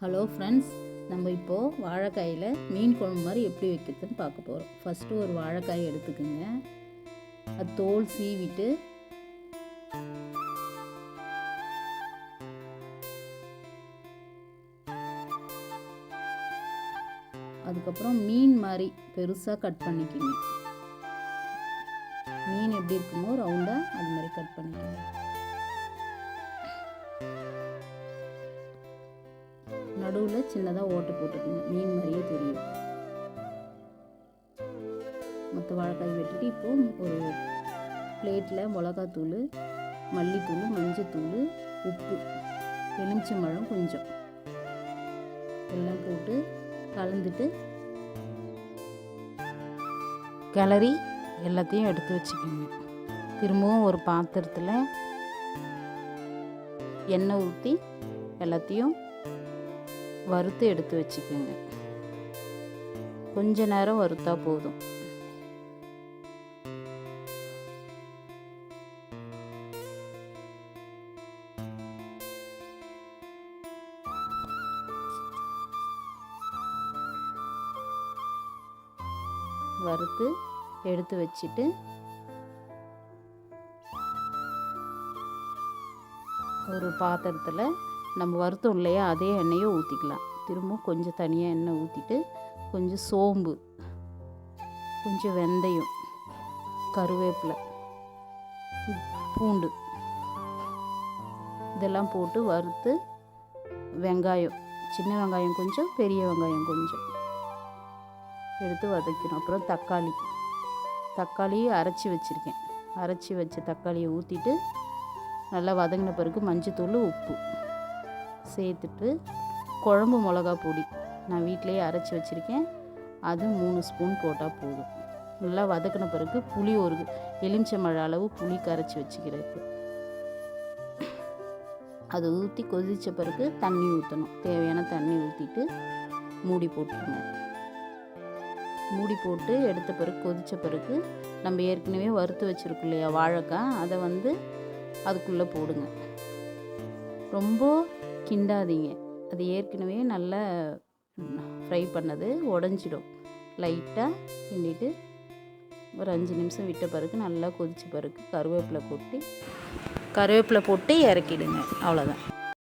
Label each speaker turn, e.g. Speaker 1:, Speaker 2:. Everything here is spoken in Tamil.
Speaker 1: ஹலோ ஃப்ரெண்ட்ஸ் நம்ம இப்போது வாழைக்காயில் மீன் குழம்பு மாதிரி எப்படி வைக்கிறதுன்னு பார்க்க போகிறோம் ஃபஸ்ட்டு ஒரு வாழைக்காய் எடுத்துக்கோங்க. அது தோல் சீவிட்டு அதுக்கப்புறம் மீன் மாதிரி பெருசாக கட் பண்ணிக்கணும் மீன் எப்படி இருக்குமோ ரவுண்டாக அது மாதிரி கட் பண்ணிக்கணும் நடுவில் சின்னதாக ஓட்டை போட்டுக்கோங்க. மீன் மாதிரியே தெரியும். மற்ற வாழைக்காய் வெட்டிட்டு இப்போது ஒரு பிளேட்டில் மிளகாத்தூள் மல்லித்தூள் மஞ்சத்தூள் உப்பு எலுமிச்சம்பழம் கொஞ்சம். எல்லாம் போட்டு கலந்துட்டு கிளறி எல்லாத்தையும் எடுத்து வச்சுக்கோங்க. திரும்பவும் ஒரு பாத்திரத்தில் எண்ணெய் ஊற்றி எல்லாத்தையும் வறுத்து எடுத்து வச்சுக்கோங்க. கொஞ்ச நேரம் வறுத்தா போதும். வறுத்து எடுத்து வச்சுட்டு ஒரு பாத்திரத்தில் நம்ம வறுத்தோம் இல்லையா? அதே எண்ணெயை ஊற்றிக்கலாம் திரும்ப கொஞ்சம் தனியாக எண்ணெய் ஊற்றிட்டு கொஞ்சம் சோம்பு கொஞ்சம் வெந்தயம் கருவேப்பிலை பூண்டு இதெல்லாம் போட்டு வறுத்து வெங்காயம் சின்ன வெங்காயம் கொஞ்சம் பெரிய வெங்காயம் கொஞ்சம் எடுத்து வதக்கணும். அப்புறம் தக்காளி. தக்காளியை அரைச்சி வச்சுருக்கேன். அரைச்சி வச்ச தக்காளியை ஊற்றிட்டு நல்லா வதங்கின பிறகு மஞ்சத்தூள் உப்பு. சேர்த்துட்டு குழம்பு மிளகா பொடி நான் வீட்டிலேயே அரைச்சி வச்சுருக்கேன். அது மூணு ஸ்பூன் போட்டால் போதும். நல்லா வதக்கின பிறகு புளி ஒரு எலுமிச்சம்பழ அளவு புளி கரைச்சி வச்சுக்கிறது. அதை ஊற்றி கொதித்த பிறகு தண்ணி ஊற்றணும் தேவையான தண்ணி ஊற்றிட்டு மூடி போட்டுருங்க மூடி போட்டு எடுத்த பிறகு கொதித்த பிறகு நம்ம ஏற்கனவே வறுத்து வச்சுருக்கோம் இல்லையா வாழைக்காய் அதை வந்து அதுக்குள்ளே போடுங்க. ரொம்ப கிண்டாதீங்க. அது ஏற்கனவே நல்லா ஃப்ரை பண்ணது உடஞ்சிடும். லைட்டாக கிண்டிட்டு ஒரு அஞ்சு நிமிஷம் விட்ட பிறகு நல்லா கொதித்த பிறகு கருவேப்பிலை கொட்டி கருவேப்பிலை போட்டு இறக்கிடுங்க. அவ்வளோதான்